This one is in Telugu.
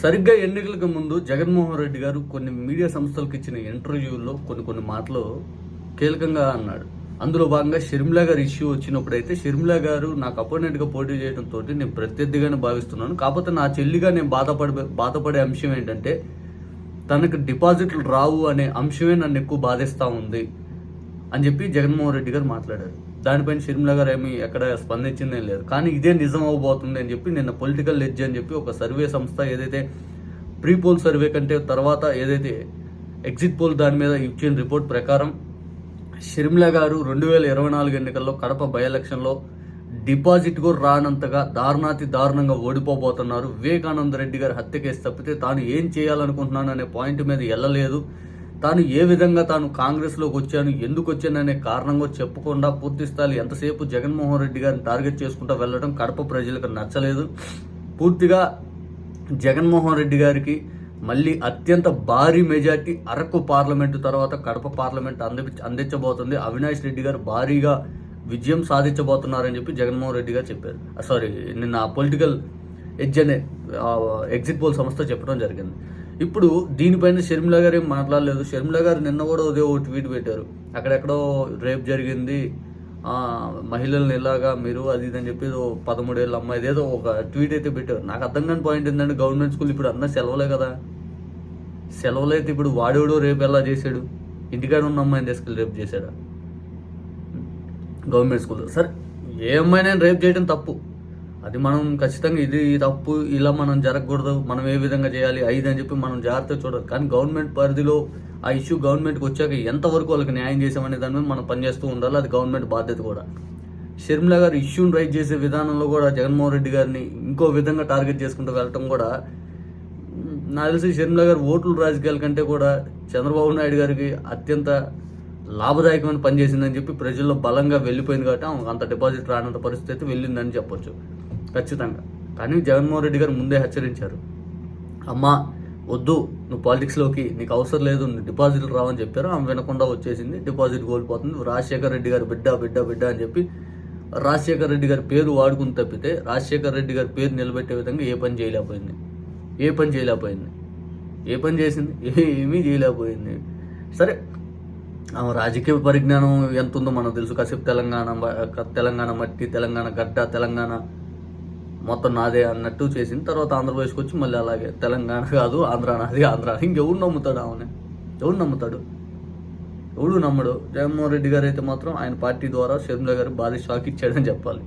సరిగ్గా ఎన్నికలకు ముందు జగన్మోహన్ రెడ్డి గారు కొన్ని మీడియా సంస్థలకు ఇచ్చిన ఇంటర్వ్యూల్లో కొన్ని కొన్ని మాటలు కీలకంగా అన్నాడు. అందులో భాగంగా షర్మిలా గారు ఇష్యూ వచ్చినప్పుడైతే షర్మిలా గారు నాకు అపోనెంట్గా పోటీ చేయడంతో నేను ప్రత్యర్థిగానే భావిస్తున్నాను. కాకపోతే నా చెల్లిగా నేను బాధపడే బాధపడే అంశం ఏంటంటే తనకు డిపాజిట్లు రావు అనే అంశమే నన్ను ఎక్కువ బాధిస్తూ ఉంది అని చెప్పి జగన్మోహన్ రెడ్డి గారు మాట్లాడారు. దానిపైన షర్మిల గారు ఏమి ఎక్కడ స్పందించిందేం లేదు. కానీ ఇదే నిజం అవబోతుంది అని చెప్పి నిన్న పొలిటికల్ లెడ్జ్ అని చెప్పి ఒక సర్వే సంస్థ ఏదైతే ప్రీ పోల్ సర్వే కంటే తర్వాత ఏదైతే ఎగ్జిట్ పోల్ దాని మీద ఇచ్చిన రిపోర్ట్ ప్రకారం షర్మిల గారు రెండు వేల ఇరవై నాలుగు ఎన్నికల్లో కడప బై ఎలక్షన్లో డిపాజిట్ కూడా రానంతగా దారుణాతి దారుణంగా ఓడిపోబోతున్నారు. వివేకానంద రెడ్డి గారి హత్య కేసు తప్పితే తాను ఏం చేయాలనుకుంటున్నాను అనే పాయింట్ మీద వెళ్ళలేదు తాను ఏ విధంగా తాను కాంగ్రెస్లోకి వచ్చాను ఎందుకు వచ్చాననే కారణంగా చెప్పకుండా పూర్తి స్థాయి ఎంతసేపు జగన్మోహన్ రెడ్డి గారిని టార్గెట్ చేసుకుంటూ వెళ్ళడం కడప ప్రజలకు నచ్చలేదు. పూర్తిగా జగన్మోహన్ రెడ్డి గారికి మళ్ళీ అత్యంత భారీ మెజార్టీ అరకు పార్లమెంటు తర్వాత కడప పార్లమెంట్ అంది అందించబోతుంది. అవినాష్ రెడ్డి గారు భారీగా విజయం సాధించబోతున్నారని చెప్పి జగన్మోహన్ రెడ్డి గారు చెప్పారు. సారీ నిన్న పొలిటికల్ ఎడ్జ్ అనే ఎగ్జిట్ పోల్ సంస్థ చెప్పడం జరిగింది. ఇప్పుడు దీనిపైన షర్మిల గారు ఏం మాట్లాడలేదు. షర్మిల గారు నిన్న కూడా ఉదయం ఒక ట్వీట్ పెట్టారు. అక్కడెక్కడో రేప్ జరిగింది. మహిళల్ని ఇలాగా మీరు అది ఇది అని చెప్పి ఏదో పదమూడేళ్ళ అమ్మాయి. ఏదో ఒక ట్వీట్ అయితే పెట్టారు. నాకు అర్థం కాని పాయింట్ ఏంటంటే గవర్నమెంట్ స్కూల్ ఇప్పుడు అన్న సెలవులే కదా. సెలవులు అయితే ఇప్పుడు వాడేవాడు రేపు ఎలా చేశాడు? ఇంటికాడ ఉన్న అమ్మాయిని తీసుకెళ్ళి రేపు చేశాడా? గవర్నమెంట్ స్కూల్ సరే ఏ అమ్మాయినైనా రేపు చేయడం తప్పు. అది మనం ఖచ్చితంగా ఇది తప్పు ఇలా మనం జరగకూడదు మనం ఏ విధంగా చేయాలి ఐదు అని చెప్పి మనం జాగ్రత్తగా చూడాలి కానీ గవర్నమెంట్ పరిధిలో ఆ ఇష్యూ గవర్నమెంట్కి వచ్చాక ఎంతవరకు వాళ్ళకి న్యాయం చేసామనే దాని మీద మనం పనిచేస్తూ ఉండాలి. అది గవర్నమెంట్ బాధ్యత కూడా. షర్మిల గారు ఇష్యూని రైజ్ చేసే విధానంలో కూడా జగన్మోహన్ రెడ్డి గారిని ఇంకో విధంగా టార్గెట్ చేసుకుంటూ వెళ్ళటం కూడా నాకు తెలిసి షర్మిల గారు ఓట్లు రాజకీయాల కంటే కూడా చంద్రబాబు నాయుడు గారికి అత్యంత లాభదాయకమైన పనిచేసిందని చెప్పి ప్రజల్లో బలంగా వెళ్ళిపోయింది కాబట్టి ఆమెకు అంత డిపాజిట్ రానంత పరిస్థితి అయితే వెళ్ళిందని చెప్పొచ్చు. ఖచ్చితంగా. కానీ జగన్మోహన్ రెడ్డి గారు ముందే హెచ్చరించారు. అమ్మా వద్దు నువ్వు పాలిటిక్స్లోకి నీకు అవసరం లేదు నీ డిపాజిట్లు రావని చెప్పారు. ఆమె వినకుండా వచ్చేసింది డిపాజిట్ కోల్పోతుంది. రాజశేఖర్ రెడ్డి గారు బిడ్డ బిడ్డ బిడ్డ అని చెప్పి రాజశేఖర్ రెడ్డి గారి పేరు వాడుకుని తప్పితే రాజశేఖర్ రెడ్డి గారి పేరు నిలబెట్టే విధంగా ఏ పని చేయలేకపోయింది. ఏ పని చేయలేకపోయింది. ఏ పని చేసింది? ఏమీ చేయలేకపోయింది. సరే ఆమె రాజకీయ పరిజ్ఞానం ఎంత ఉందో మనకు తెలుసు. కాసేపు తెలంగాణ తెలంగాణ మట్టి తెలంగాణ గడ్డ తెలంగాణ మొత్తం నాదే అన్నట్టు చేసింది. తర్వాత ఆంధ్రప్రదేశ్కి వచ్చి మళ్ళీ అలాగే తెలంగాణ కాదు ఆంధ్ర నాది ఆంధ్ర ఇంకెవరు నమ్ముతాడు ఆమె ఎవడు నమ్ముతాడు? ఎవడు నమ్మడు? జగన్మోహన్ రెడ్డి గారు అయితే మాత్రం ఆయన పార్టీ ద్వారా షర్మిల గారు భారీ షాక్ ఇచ్చాడని చెప్పాలి.